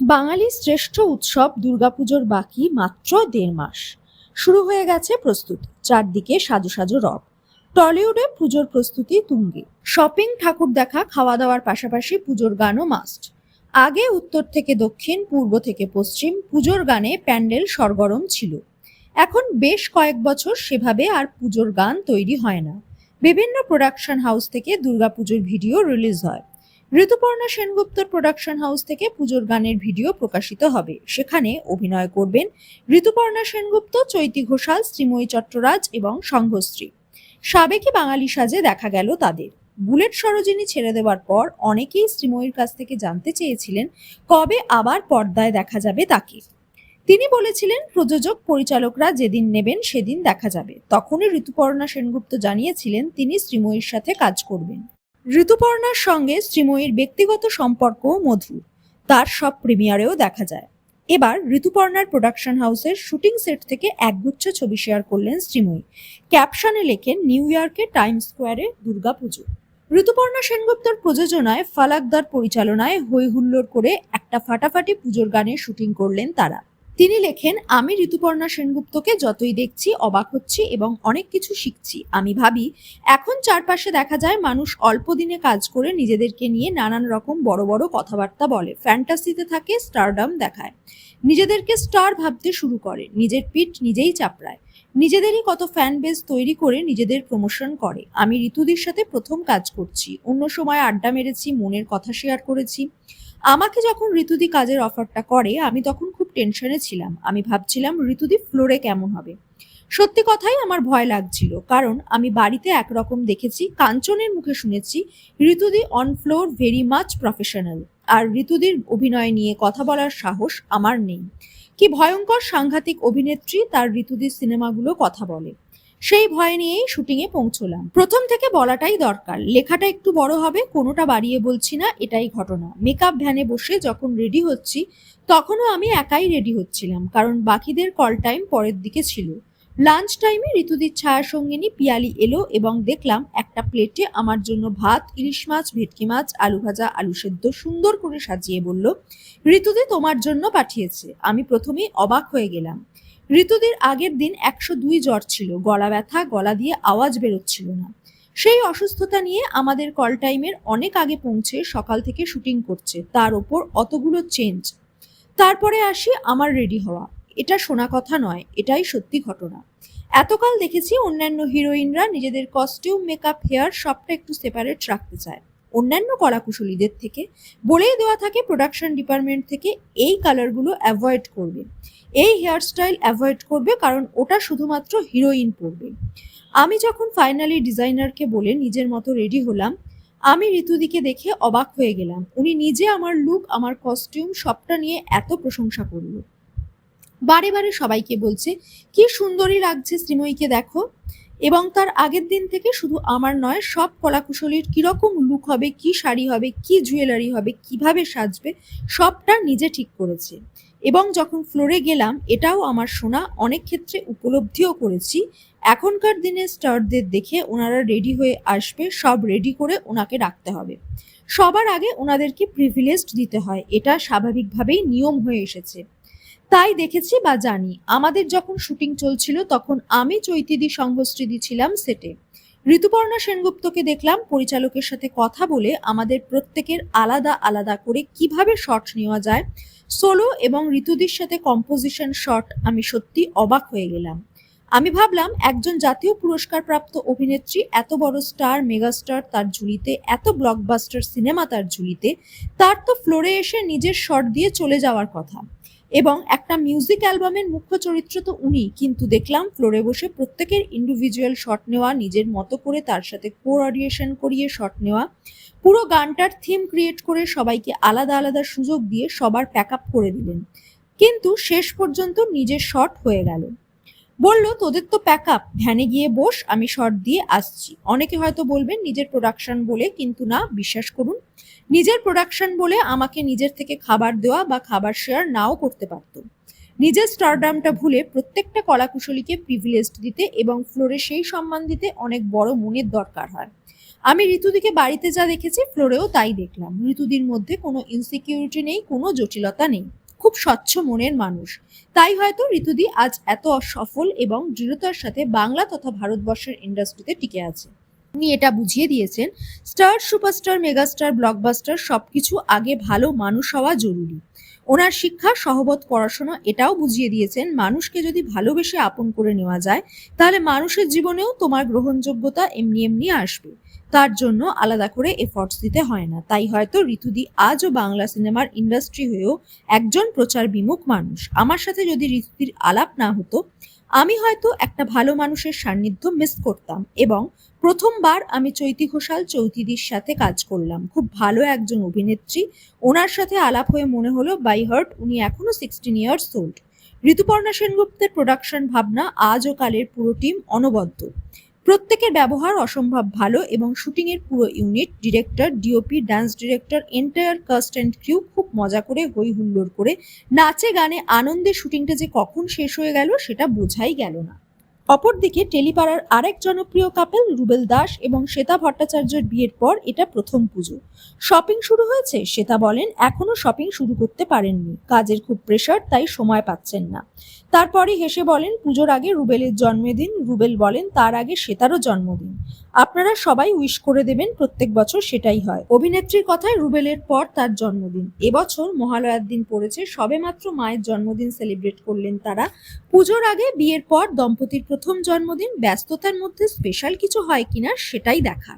বাঙালির শ্রেষ্ঠ উৎসব দুর্গাপুজোর বাকি মাত্র দেড় মাস। শুরু হয়ে গেছে প্রস্তুতি, চারদিকে সাজু সাজু রব। টলিউডে পুজোর প্রস্তুতি তুঙ্গে। শপিং, ঠাকুর দেখা, খাওয়া দাওয়ার পাশাপাশি পুজোর গানও মাস্ট আগে উত্তর থেকে দক্ষিণ, পূর্ব থেকে পশ্চিম পুজোর গানে প্যান্ডেল সরগরম ছিল। এখন বেশ কয়েক বছর সেভাবে আর পুজোর গান তৈরি হয় না। বিভিন্ন প্রোডাকশন হাউস থেকে দুর্গাপুজোর ভিডিও রিলিজ হয়। ঋতুপর্ণা সেনগুপ্তর প্রোডাকশন হাউস থেকে পুজোর গানের ভিডিও প্রকাশিত হবে। সেখানে অভিনয় করবেন ঋতুপর্ণা সেনগুপ্ত, চৈতি ঘোষাল, শ্রীময়ী চট্টরাজ এবং সংঘশ্রী। সাবেকি বাঙালি সাজে দেখা গেল তাদের। বুলেট সরোজিনী ছেড়ে দেওয়ার পর অনেকেই শ্রীময়ীর কাছ থেকে জানতে চেয়েছিলেন কবে আবার পর্দায় দেখা যাবে তাকে। তিনি বলেছিলেন, প্রযোজক পরিচালকরা যেদিন নেবেন সেদিন দেখা যাবে। তখনই ঋতুপর্ণা সেনগুপ্ত জানিয়েছিলেন, তিনি শ্রীময়ীর সাথে কাজ করবেন। ঋতুপর্ণার সঙ্গে শ্রীময়ীর ব্যক্তিগত সম্পর্ক মধুর। তার সব প্রিমিয়ারেও দেখা যায়। এবার ঋতুপর্ণার প্রোডাকশন হাউসের শুটিং সেট থেকে একগুচ্ছ ছবি শেয়ার করলেন শ্রীময়ী। ক্যাপশনে লেখেন নিউ ইয়র্কের টাইম স্কোয়ারে দুর্গাপুজো। ঋতুপর্ণা সেনগুপ্তর প্রযোজনায়, ফালাকদার পরিচালনায় হই হুল্লোড় করে একটা ফাটাফাটি পুজোর গানের শুটিং করলেন তারা। তিনি লেখেন, আমি ঋতুপর্ণা সেনগুপ্তকে যতই দেখছি, অবাক হচ্ছি এবং অনেক কিছু শিখছি। আমি ভাবি, এখন চারপাশে দেখা যায় মানুষ অল্প দিনে কাজ করে নিজেদেরকে নিয়ে নানান রকম বড় বড় কথাবার্তা বলে। ফ্যান্টাসিতে থাকে স্টারডাম দেখায়। নিজেদেরকে স্টার ভাবতে শুরু করে, নিজের পিঠ নিজেই চাপড়ায়। নিজেদেরই কত ফ্যান বেস তৈরি করে নিজেদের প্রমোশন করে। আমি ঋতুদির সাথে প্রথম কাজ করছি, অন্য সময় আড্ডা মেরেছি, মনের কথা শেয়ার করেছি। আমাকে যখন ঋতুদি কাজের অফারটা করে, আমি তখন খুব টেনশনে ছিলাম। আমি ভাবছিলাম, ঋতুদি ফ্লোরে কেমন হবে? সত্যি কথাই আমার ভয় লাগছিল, কারণ আমি বাড়িতে একরকম দেখেছি, কাঞ্চনের মুখে শুনেছি, ঋতুদি on floor very much professional আর ঋতুদির অভিনয় নিয়ে কথা বলার সাহস আমার নেই। কি ভয়ঙ্কর সাংঘাতিক অভিনেত্রী তার ঋতুদির সিনেমাগুলো কথা বলে। সেই ভয় নিয়েই শুটিংয়ে পৌঁছলাম। প্রথম থেকে বলাটাই দরকার। লেখাটা একটু বড় হবে, কোনোটা বাড়িয়ে বলছি না, এটাই ঘটনা। মেকআপ ভ্যানে বসে যখন রেডি হচ্ছি, তখনও আমি একাই রেডি হচ্ছিলাম, কারণ বাকিদের কল টাইম পরের দিকে ছিল। লাঞ্চ টাইমে ঋতুদির ছায়া সঙ্গিনী পিয়ালি এলো এবং দেখলাম একটা প্লেটে আমার জন্য ভাত, ইলিশ মাছ, ভেটকি মাছ, আলু ভাজা, আলু সেদ্ধ সুন্দর করে সাজিয়ে বলল, ঋতুদি তোমার জন্য পাঠিয়েছে। আমি প্রথমেই অবাক হয়ে গেলাম। ঋতুদির আগের দিন একশো দুই জ্বর ছিল, গলা ব্যথা, গলা দিয়ে আওয়াজ বেরোচ্ছিল না। সেই অসুস্থতা নিয়ে আমাদের কল টাইমের অনেক আগে পৌঁছে সকাল থেকে শুটিং করছে, তার ওপর অতগুলো চেঞ্জ তারপরে আসি আমার রেডি হওয়া। এটা শোনা কথা নয়, এটাই সত্যি ঘটনা। এতকাল দেখেছি অন্যান্য হিরোইনরা নিজেদের কস্টিউম মেকআপ হেয়ার সবটা একটু সেপারেট রাখতে চায়। অন্যান্য কলাকুশলীদের থেকে বলেই দেওয়া থাকে প্রোডাকশন ডিপার্টমেন্ট থেকে এই কালারগুলো অ্যাভয়েড করবে। এই হেয়ার স্টাইল অ্যাভয়েড করবে কারণ ওটা শুধুমাত্র হিরোইন পরবে। আমি যখন ফাইনালি ডিজাইনারকে বলে নিজের মতো রেডি হলাম, আমি ঋতুদিকে দেখে অবাক হয়ে গেলাম। উনি নিজে আমার লুক আমার কস্টিউম সবটা নিয়ে এত প্রশংসা করল। বারে বারে সবাইকে বলছে, কি সুন্দরী লাগছে শ্রীময়ীকে দেখো। এবং তার আগের দিন থেকে শুধু আমার নয়, সব কলাকুশলীর কীরকম লুক হবে, কি শাড়ি হবে, কি জুয়েলারি হবে, কীভাবে সাজবে, সবটা নিজে ঠিক করেছে। এবং যখন ফ্লোরে গেলাম, এটাও আমার শোনা অনেক ক্ষেত্রে উপলব্ধিও করেছি। এখনকার দিনে স্টারদের দেখে ওনারা রেডি হয়ে আসবে, সব রেডি করে ওনাকে রাখতে হবে। সবার আগে ওনাদেরকে প্রিভিলেজড দিতে হয়, এটা স্বাভাবিকভাবেই নিয়ম হয়ে এসেছে। তাই দেখেছি বা জানি। আমাদের যখন শুটিং চলছিল, তখন আমি চৈতিদি সংঘশ্রীদি ছিলাম সেটে। ঋতুপর্ণা সেনগুপ্তকে দেখলাম পরিচালকের সাথে কথা বলে আমাদের প্রত্যেকের আলাদা আলাদা করে কীভাবে শট নেওয়া যায়, সোলো এবং ঋতুদির সাথে কম্পোজিশন শট আমি সত্যি অবাক হয়ে গেলাম। আমি ভাবলাম, একজন জাতীয় পুরস্কার প্রাপ্ত অভিনেত্রী, এত বড় স্টার, মেগাস্টার, তার ঝুলিতে, এত ব্লকবাস্টার সিনেমা তার ঝুলিতে, তার তো ফ্লোরে এসে নিজের শট দিয়ে চলে যাওয়ার কথা। এবং একটা মিউজিক অ্যালবামের মুখ্য চরিত্র তো উনি, কিন্তু দেখলাম ফ্লোরে বসে প্রত্যেকের ইন্ডিভিজুয়াল শট নেওয়া, নিজের মতো করে তার সাথে কোঅর্ডিনেশন করিয়ে শট নেওয়া, পুরো গানটার থিম ক্রিয়েট করে সবাইকে আলাদা আলাদা সুযোগ দিয়ে সবার প্যাক আপ করে দিলেন। কিন্তু শেষ পর্যন্ত নিজের শট হয়ে গেল। বলল, তোদের তো প্যাক আপ ভ্যানে গিয়ে বস, আমি শট দিয়ে আসছি। অনেকে হয়তো বলবেন, নিজের প্রোডাকশন বলে কিন্তু না, বিশ্বাস করুন। নিজের প্রোডাকশন বলে আমাকে নিজের থেকে খাবার দেওয়া বা খাবার শেয়ার নাও করতে পারত। নিজের স্টারডামটা ভুলে প্রত্যেকটা কলাকুশলীকে প্রিভিলেজ দিতে এবং ফ্লোরে সেই সম্মান দিতে অনেক বড় মনের দরকার হয়। আমি ঋতুদিকে বাড়িতে যা দেখেছি, ফ্লোরেও তাই দেখলাম। ঋতুদির মধ্যে কোনো ইনসিকিউরিটি নেই, কোনো জটিলতা নেই। খুব স্বচ্ছ মনের মানুষ। তাই হয়তো ঋতুদি আজ এত সফল এবং দৃঢ়তার সাথে বাংলা তথা ভারতবর্ষের ইন্ডাস্ট্রিতে টিকে আছে। উনি এটা বুঝিয়ে দিয়েছেন, স্টার, সুপারস্টার, মেগাস্টার, ব্লকবাস্টার সবকিছু আগে ভালো মানুষ হওয়া জরুরি। ওনার শিক্ষা, সহবত, পড়াশোনা এটাও বুঝিয়ে দিয়েছেন, মানুষকে যদি ভালোবেসে আপন করে নেওয়া যায়, তাহলে মানুষের জীবনেও তোমার গ্রহণযোগ্যতা এমনি এমনি আসবে। তার জন্য আলাদা করে এফর্টস দিতে হয় না। তাই হয়তো ঋতুদি আজও বাংলা সিনেমার ইন্ডাস্ট্রি হয়েও একজন প্রচার বিমুখ মানুষ। আমার সাথে যদি ঋতুদির আলাপ না হতো, আমি হয়তো একটা ভালো মানুষের সান্নিধ্য মিস করতাম এবং প্রথমবার আমি চৈতি ঘোষাল চৌতিদির সাথে কাজ করলাম। খুব ভালো একজন অভিনেত্রী। ওনার সাথে আলাপ হয়ে মনে হলো, বাই হার্ট, উনি এখনও সিক্সটিন ইয়ার্স ওল্ড ঋতুপর্ণা সেনগুপ্তের প্রোডাকশন ভাবনা আজ ও কালের পুরো টিম অনবদ্য। প্রত্যেকের ব্যবহার অসম্ভব ভালো এবং শুটিংয়ের পুরো unit director DOP dance director entire cast and crew খুব মজা করে হই হুল্লোড় করে নাচে গানে আনন্দে শুটিংটা যে কখন শেষ হয়ে গেল সেটা বোঝাই গেল না। অপরদিকে টেলিপাড়ার আরেক জনপ্রিয় কাপেল রুবেল দাস এবং শ্বেতা ভট্টাচার্যের বিয়ের পর এটা প্রথম পুজো। শপিং শুরু হয়েছে, শ্বেতা বলেন, এখনও শপিং শুরু করতে পারেননি। কাজের খুব প্রেশার তাই সময় পাচ্ছেন না। তারপরে হেসে বলেন, পুজোর আগে রুবেলের জন্মদিন। রুবেল বলেন, তার আগে শ্বেতারও জন্মদিন। আপনারা সবাই উইশ করে দেবেন, প্রত্যেক বছর সেটাই হয়। অভিনেত্রীর কথায় রুবেলের পর তার জন্মদিন। এবছর মহালয়ার দিন পড়েছে, সবেমাত্র মায়ের জন্মদিন সেলিব্রেট করলেন তারা। পুজোর আগে বিয়ের পর দম্পতির প্রথম জন্মদিন, ব্যস্ততার মধ্যে স্পেশাল কিছু হয় কিনা সেটাই দেখা